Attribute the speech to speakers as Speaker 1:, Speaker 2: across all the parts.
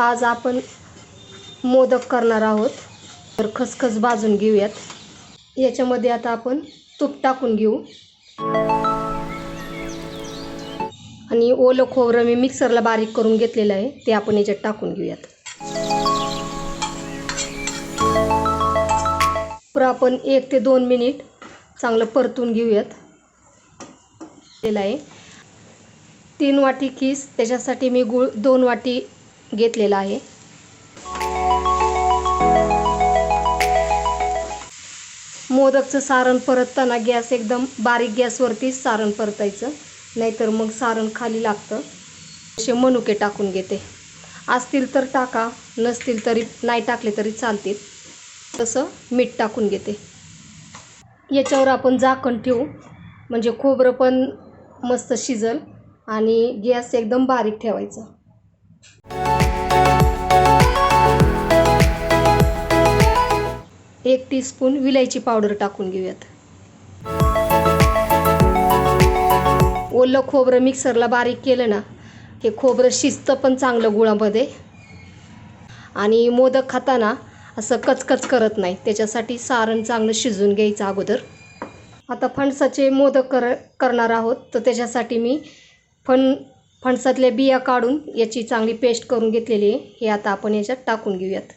Speaker 1: आज आपण मोदक करणार आहोत. तर खसखस भाजून घेऊयात. याच्यामध्ये आता आपण तूप टाकून घेऊ. आणि ओलं खोबरं मी मिक्सरला बारीक करून घेतलेलं आहे. ते आपण याच्यात टाकून घेऊयात. पर आपण एक ते दोन मिनिट चांगलं परतून घेऊयात. केलं आहे. तीन वाटी किस त्याच्यासाठी मी गुळ दोन वाटी घेतलेला आहे. मोदकचं सारण परतताना गॅस एकदम बारीक गॅसवरतीच सारण परतायचं. नाहीतर मग सारण खाली लागतं. असे मनुके टाकून घेते. असतील तर टाका नसतील तरी नाही टाकले तरी चालतील. तसं मीठ टाकून घेते. याच्यावर आपण झाकण ठेवू. म्हणजे खोबरं पण मस्त शिजल आणि गॅस एकदम बारीक ठेवायचा. एक टीस्पून विलायची पावडर टाकून घेऊयात. ओलं खोबरं मिक्सरला बारीक केलं ना हे खोबरं शिजतं पण चांगलं गुळामध्ये. आणि मोदक खाताना असं कचकच करत नाही त्याच्यासाठी सारण चांगलं शिजून घ्यायचं अगोदर. आता फणसाचे मोदक कर करणार आहोत तर त्याच्यासाठी मी फण फणसातल्या बिया काढून याची चांगली पेस्ट करून घेतलेली आहे. हे आता आपण याच्यात टाकून घेऊयात.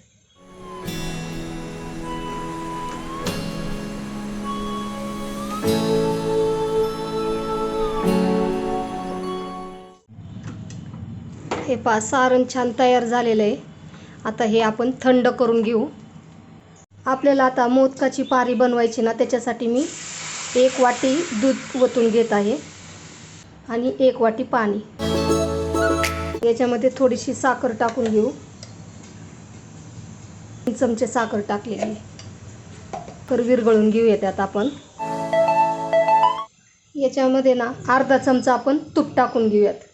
Speaker 1: हे पा सारण छान तयार झालेलं आहे. आता हे आपण थंड करून घेऊ. आपल्याला आता मोदकाची पारी बनवायची ना त्याच्यासाठी मी एक वाटी दूध ओतून घेत आहे आणि एक वाटी पाणी. याच्यामध्ये थोडीशी साखर टाकून घेऊ. तीन चमचे साखर टाकलेली आहे. तर विरघळून घेऊया त्यात आपण. याच्यामध्ये ना अर्धा चमचा आपण तूप टाकून घेऊयात.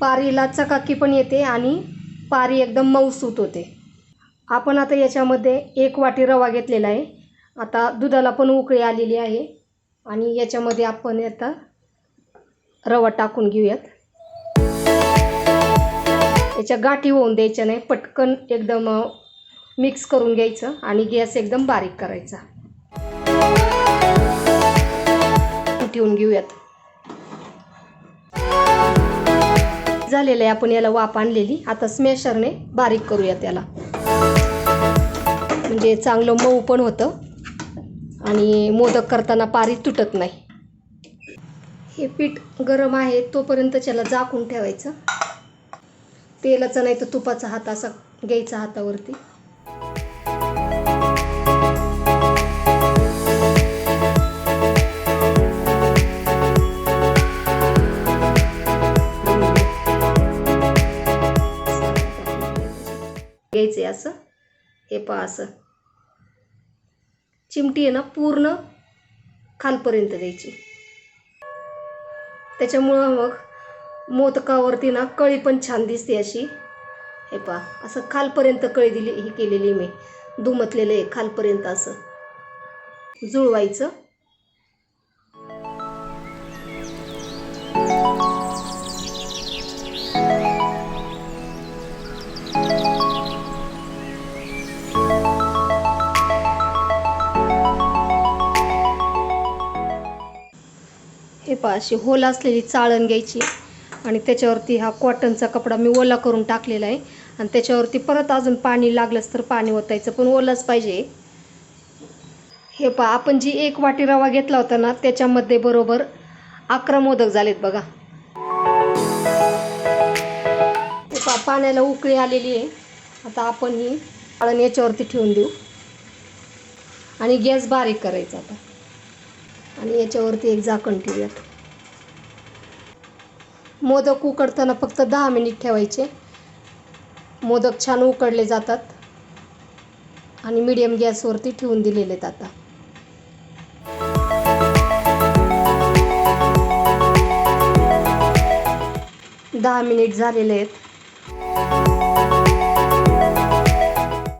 Speaker 1: पारीला चकाकी पण येते आणि पारी एकदम मऊसूत होते. आपण आता याच्यामध्ये एक वाटी रवा घेतलेला आहे. आता दुधाला पण उकळी आलेली आहे आणि याच्यामध्ये आपण आता रवा टाकून घेऊयात. याच्या गाठी होऊन द्यायच्या नाही पटकन एकदम मिक्स करून घ्यायचं आणि गॅस एकदम बारीक करायचा. ठेवून घेऊयात. झालेलं आहे. आपण याला वाप आणलेली. आता स्मॅशरने बारीक करूया त्याला. म्हणजे चांगलं मऊ पण होतं. आणि मोदक करताना पारी तुटत नाही. हे पीठ गरम आहे. तोपर्यंत त्याला झाकून ठेवायचं. तेलाचा नाही तर तुपाचा हात असा घ्यायचा हातावरती. असं? हे पहा असं. चिमटी आहे ना पूर्ण खालपर्यंत द्यायची. त्याच्यामुळं मग मोदकावरती ना कळी पण छान दिसते अशी. हे पहा असं खालपर्यंत कळी दिली ही केलेली मी. दुमतलेलं आहे खालपर्यंत असं. जुळवायचं. हे पहा अशी होल असलेली चाळण घ्यायची. आणि त्याच्यावरती हा कॉटनचा कपडा मी ओला करून टाकलेला आहे. आणि त्याच्यावरती परत अजून पाणी लागलंच तर पाणी ओतायचं पण ओलाच पाहिजे. हे पहा आपण जी एक वाटी रवा घेतला होता ना त्याच्यामध्ये बरोबर अकरा मोदक झालेत बघा. हे पा पाण्याला उकळी आलेली आहे. आता आपण ही चाळण याच्यावरती ठेवून देऊ. आणि गॅस बारीक करायचा आता. आणि याच्यावरती एक झाकण ठेवूयात. मोदक उकडताना फक्त दहा मिनिट ठेवायचे. मोदक छान उकडले जातात. आणि मीडियम गॅसवरती ठेवून दिलेले आहेत आता. दहा मिनिट झालेले आहेत.